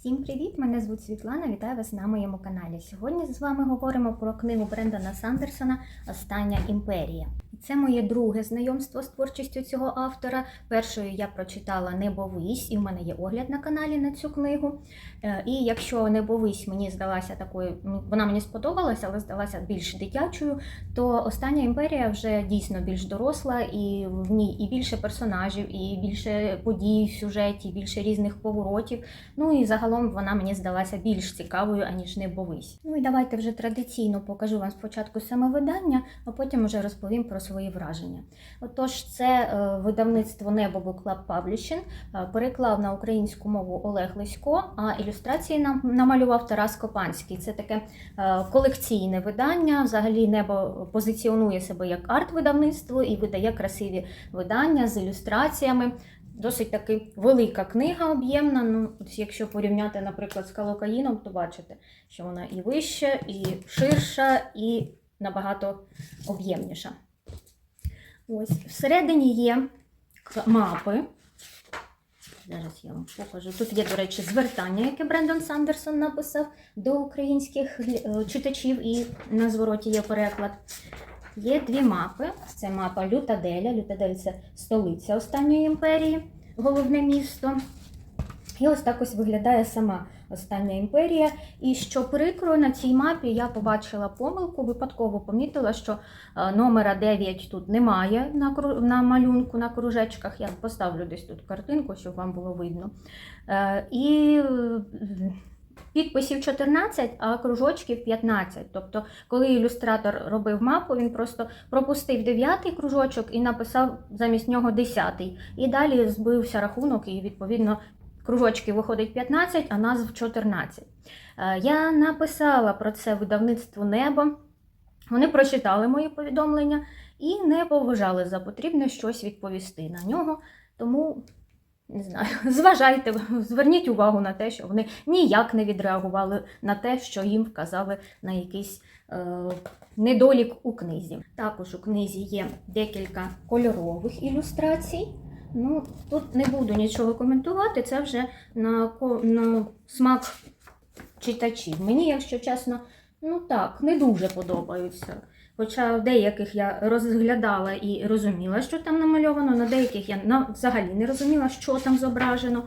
Всім привіт! Мене звуть Світлана. Вітаю вас на моєму каналі. Сьогодні з вами говоримо про книгу Брендана Сандерсона Остання імперія. Це моє друге знайомство з творчістю цього автора. Першою я прочитала Небовись, і в мене є огляд на каналі на цю книгу. Е, І якщо Небовись мені здалася такою, ну, вона мені сподобалася, але здалася більш дитячою, то Остання імперія вже дійсно більш доросла, і в ній і більше персонажів, і більше подій в сюжеті, і більше різних поворотів. Ну і загалом вона мені здалася більш цікавою, аніж не бовись. Ну і давайте вже традиційно покажу вам спочатку саме видання, а потім вже розповім про свої враження. Отож, це е, видавництво Небо Book Club е, переклав на українську мову Олег Лисько, а ілюстрації нам намалював Тарас Копанський. Це таке е, колекційне видання. Взагалі небо позиціонує себе як арт-видавництво і видає красиві видання з ілюстраціями. Досить таки велика книга об'ємна. Ну, якщо порівняти, наприклад, з Калокаїном, то бачите, що вона і вища, і ширша, і набагато об'ємніша. Ось всередині є мапи. Зараз я вам покажу. Тут є, до речі, звертання, яке Брендон Сандерсон написав до українських е, читачів, і на звороті є переклад. Є дві мапи. Це мапа Лютаделя. Лютадель це столиця останньої імперії, головне місто. І ось так ось виглядає сама остання імперія. І що прикро, на цій мапі я побачила помилку, випадково помітила, що е, номера 9 тут немає на, на малюнку, на кружечках. Я поставлю десь тут картинку, щоб вам було видно. Е, І е, підписів 14, а кружочків 15. Тобто, коли ілюстратор робив мапу, він просто пропустив 9 кружочок і написав замість нього 10. І далі збився рахунок, і відповідно кружочків виходить 15, а назв 14. Е, Я написала про це видавництву Небо. Вони прочитали мої повідомлення і не поважали за потрібне щось відповісти на нього. Тому не знаю, зважайте, зверніть увагу на те, що вони ніяк не відреагували на те, що їм вказали на якийсь е, недолік у книзі. Також у книзі є декілька кольорових ілюстрацій. Ну, тут не буду нічого коментувати, це вже на, на смак читачів. Мені, якщо чесно, ну так, не дуже подобаються. Хоча деяких я розглядала і розуміла, що там намальовано, на деяких я взагалі не розуміла, що там зображено.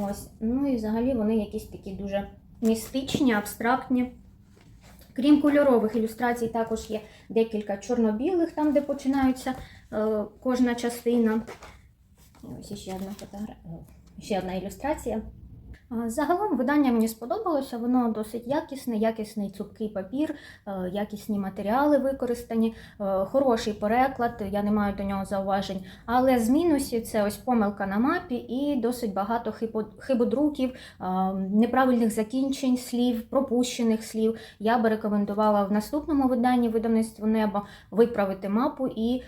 Ось. Ну і взагалі вони якісь такі дуже містичні, абстрактні. Крім кольорових ілюстрацій, також є декілька чорно-білих, там, де починаються е, кожна частина. Ось ще одна фотогра... е, ще одна ілюстрація. Загалом видання мені сподобалося, воно досить якісне, якісний цупкий папір, е, якісні матеріали використані, е, хороший переклад, я не маю до нього зауважень. Але з мінусів це ось помилка на мапі і досить багато хибо- хибодруків, е, неправильних закінчень слів, пропущених слів. Я би рекомендувала в наступному виданні видавництво Небо виправити мапу і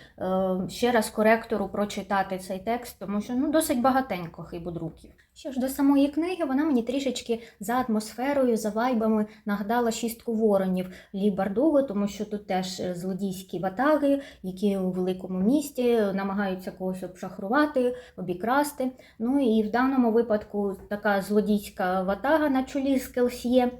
ще раз коректору прочитати цей текст, тому що ну, досить багатенько хибодруків. Що ж до самої книги, вона мені трішечки за атмосферою, за вайбами нагадала шістку воронів Лі Бардуго, тому що тут теж е, злодійські ватаги, які у великому місті намагаються когось обшахрувати, обікрасти. Ну і в даному випадку така злодійська ватага на чолі з Келсьє.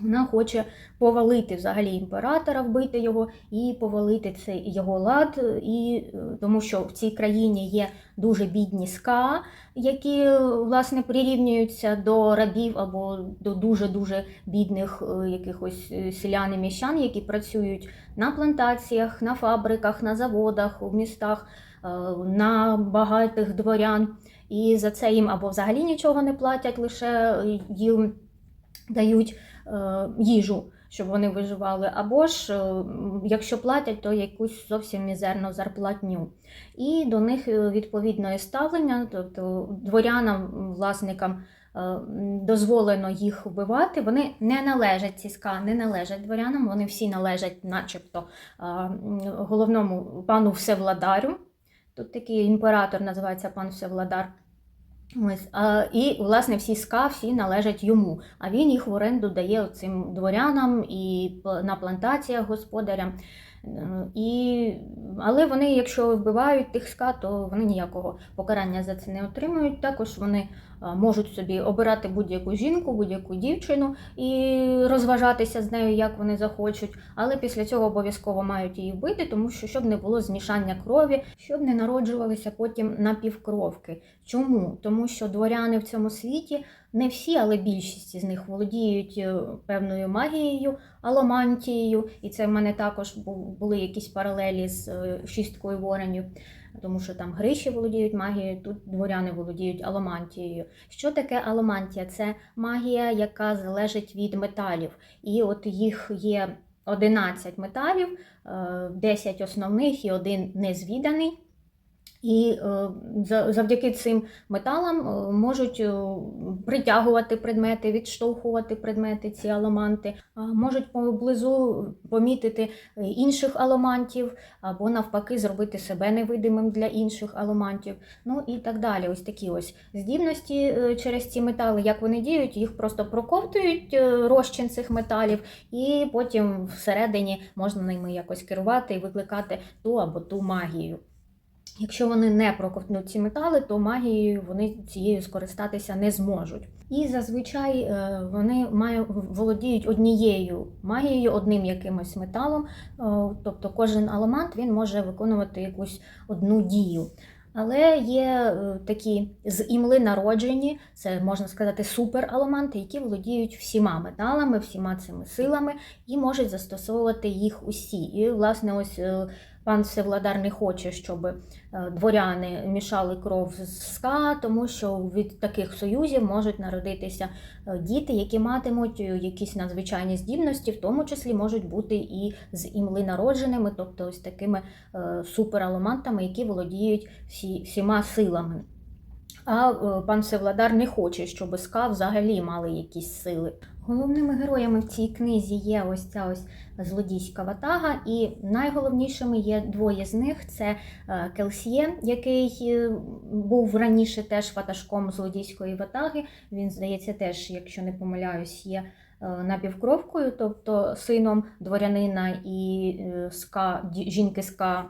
Вона хоче повалити взагалі імператора, вбити його і повалити цей його лад, і е, тому що в цій країні є дуже бідні ска, які е, власне прирівнюються до рабів або до дуже дуже бідних е, якихось селян і міщан, які працюють на плантаціях, на фабриках, на заводах, у містах, на багатих дворян. І за це їм або взагалі нічого не платять, лише їм дають е, їжу, щоб вони виживали, або ж, е, якщо платять, то якусь зовсім мізерну зарплатню. І до них е, відповідне ставлення, тобто дворянам, власникам дозволено їх вбивати. Вони не належать ціска, не належать дворянам, вони всі належать, начебто, головному пану Всевладарю. Тут такий імператор називається пан Всевладар. Ось, а, і, власне, всі ска всі належать йому, а він їх в оренду дає цим дворянам і на плантаціях господарям. Е, І, але вони, якщо вбивають тих ска, то вони ніякого покарання за це не отримують. Також вони можуть собі обирати будь-яку жінку, будь-яку дівчину і розважатися з нею, як вони захочуть. Але після цього обов'язково мають її вбити, тому що щоб не було змішання крові, щоб не народжувалися потім напівкровки. Чому? Тому що дворяни в цьому світі не всі, але більшість з них володіють е, певною магією, аломантією, і це в мене також були якісь паралелі з е, шісткою воронів. Тому що там гриші володіють магією, тут дворяни володіють аломантією. Що таке аломантія? Це магія, яка залежить від металів. І от їх є 11 металів, е, 10 основних і один незвіданий. І е, завдяки цим металам е, можуть е, притягувати предмети, відштовхувати предмети, ці аломанти, а можуть поблизу помітити інших аломантів, або навпаки зробити себе невидимим для інших аломантів. Ну і так далі. Ось такі ось здібності через ці метали, як вони діють, їх просто проковтують розчин цих металів, і потім всередині можна ними якось керувати і викликати ту або ту магію. Якщо вони не проковтнуть ці метали, то магією вони цією скористатися не зможуть. І зазвичай е, вони мають, володіють однією магією, одним якимось металом. Е, Тобто кожен аламант він може виконувати якусь одну дію. Але є е, такі з імли народжені, це можна сказати супераламанти, які володіють всіма металами, всіма цими силами і можуть застосовувати їх усі. І, власне, ось пан Всевладар не хоче, щоб е, дворяни мішали кров з ска, тому що від таких союзів можуть народитися е, діти, які матимуть е, якісь надзвичайні здібності, в тому числі можуть бути і з імли народженими, тобто ось такими супераламантами, які володіють всі, всіма силами. А пан Всевладар не хоче, щоб ска взагалі мали якісь сили. Головними героями в цій книзі є ось ця ось злодійська ватага, і найголовнішими є двоє з них: це е, Келсьє, який е, був раніше теж ватажком злодійської ватаги. Він, здається, теж, якщо не помиляюсь, є е, напівкровкою, тобто сином дворянина і ска, жінки ска.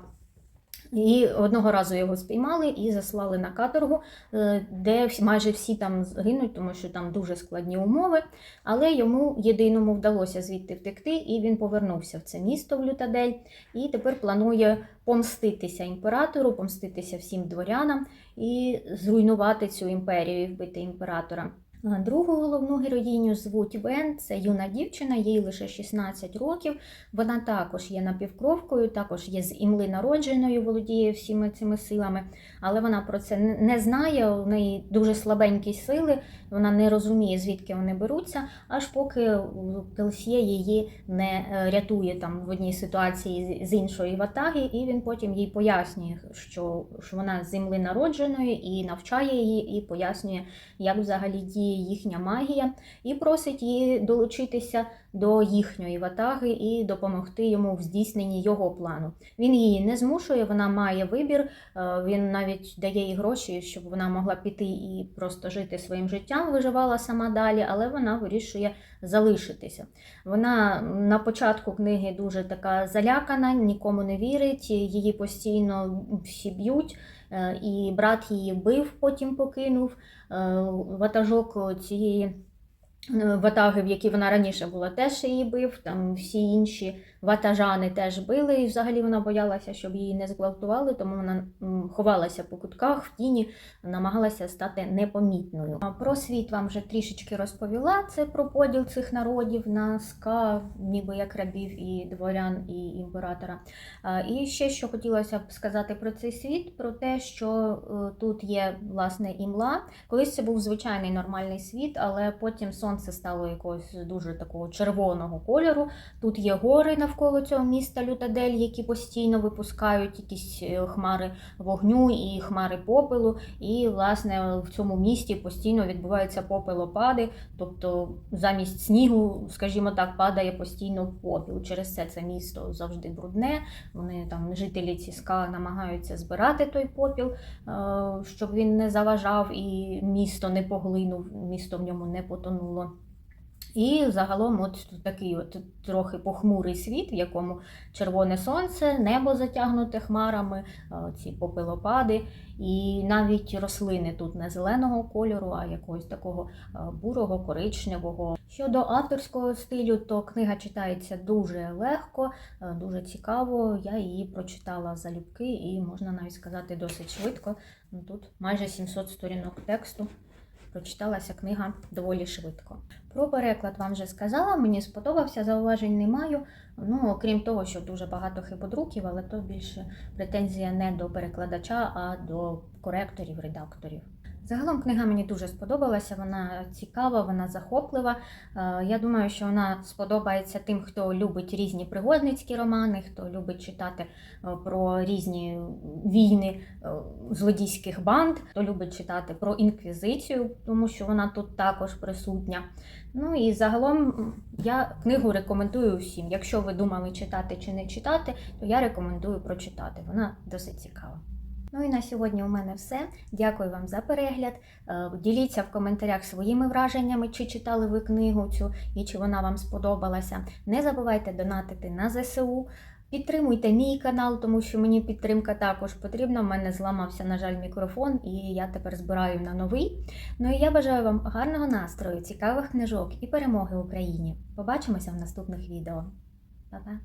І одного разу його спіймали і заслали на каторгу, е, де майже всі там згинуть, тому що там дуже складні умови. Але йому єдиному вдалося звідти втекти, і він повернувся в це місто в Лютадель. І тепер планує помститися імператору, помститися всім дворянам і зруйнувати цю імперію і вбити імператора. Другу головну героїню звуть Вен, це юна дівчина, їй лише 16 років. Вона також є напівкровкою, також є з імли народженою, володіє всіми цими силами, але вона про це не- знає. У неї дуже слабенькі сили, вона не розуміє, звідки вони беруться, аж поки Келсьє її не е, рятує там в одній ситуації з іншої ватаги, і він потім їй пояснює, що, що вона з земли народженої і навчає її, і пояснює, як взагалі діє їхня магія, і просить її долучитися до їхньої ватаги і допомогти йому в здійсненні його плану. Він її не змушує, вона має вибір. е, Він навіть дає їй гроші, щоб вона могла піти і просто жити своїм життям, виживала сама далі, але вона вирішує залишитися. Вона на початку книги дуже така залякана, нікому не вірить, її постійно всі б'ють. Е, І брат її бив, потім покинув. Е, Ватажок цієї е, ватаги, в якій вона раніше була, теж її бив. Там всі інші ватажани теж били, і взагалі вона боялася, щоб її не зґвалтували, тому вона ховалася по кутках в тіні, намагалася стати непомітною. Про світ вам вже трішечки розповіла. Це про поділ цих народів на ска, ніби як рабів і дворян, і імператора. І ще що хотілося б сказати про цей світ, про те, що е, тут є власне імла. Колись це був звичайний нормальний світ, але потім сонце стало якогось дуже такого червоного кольору. Тут є гори навколо цього міста Лютадель, які постійно випускають якісь е, хмари вогню і хмари попелу. І, власне, в цьому місті постійно відбуваються попелопади, тобто замість снігу, скажімо так, падає постійно попіл. Через це це місто завжди брудне. Вони там, жителі Ціска, намагаються збирати той попіл, е, щоб він не заважав і місто не поглинув, місто в ньому не потонуло. І загалом, от такий от трохи похмурий світ, в якому червоне сонце, небо затягнуте хмарами, ці попелопади, і навіть рослини тут не зеленого кольору, а якогось такого бурого, коричневого. Щодо авторського стилю, то книга читається дуже легко, дуже цікаво. Я її прочитала залюбки і можна навіть сказати досить швидко. Тут майже 700 сторінок тексту. Прочиталася книга доволі швидко. Про переклад вам вже сказала, мені сподобався, зауважень не маю. Ну, окрім того, що дуже багато хибодруків, але то більше претензія не до перекладача, а до коректорів, редакторів. Загалом книга мені дуже сподобалася, вона цікава, вона захоплива. Е, Я думаю, що вона сподобається тим, хто любить різні пригодницькі романи, хто любить читати е, про різні війни е, злодійських банд, хто любить читати про інквізицію, тому що вона тут також присутня. Ну і загалом я книгу рекомендую всім. Якщо ви думали читати чи не читати, то я рекомендую прочитати. Вона досить цікава. Ну і на сьогодні у мене все. Дякую вам за перегляд. Е, Діліться в коментарях своїми враженнями, чи читали ви книгу цю і чи вона вам сподобалася. Не забувайте донатити на ЗСУ. Підтримуйте мій канал, тому що мені підтримка також потрібна. У мене зламався, на жаль, мікрофон, і я тепер збираю на новий. Ну і я бажаю вам гарного настрою, цікавих книжок і перемоги Україні. Побачимося в наступних відео. Па-па!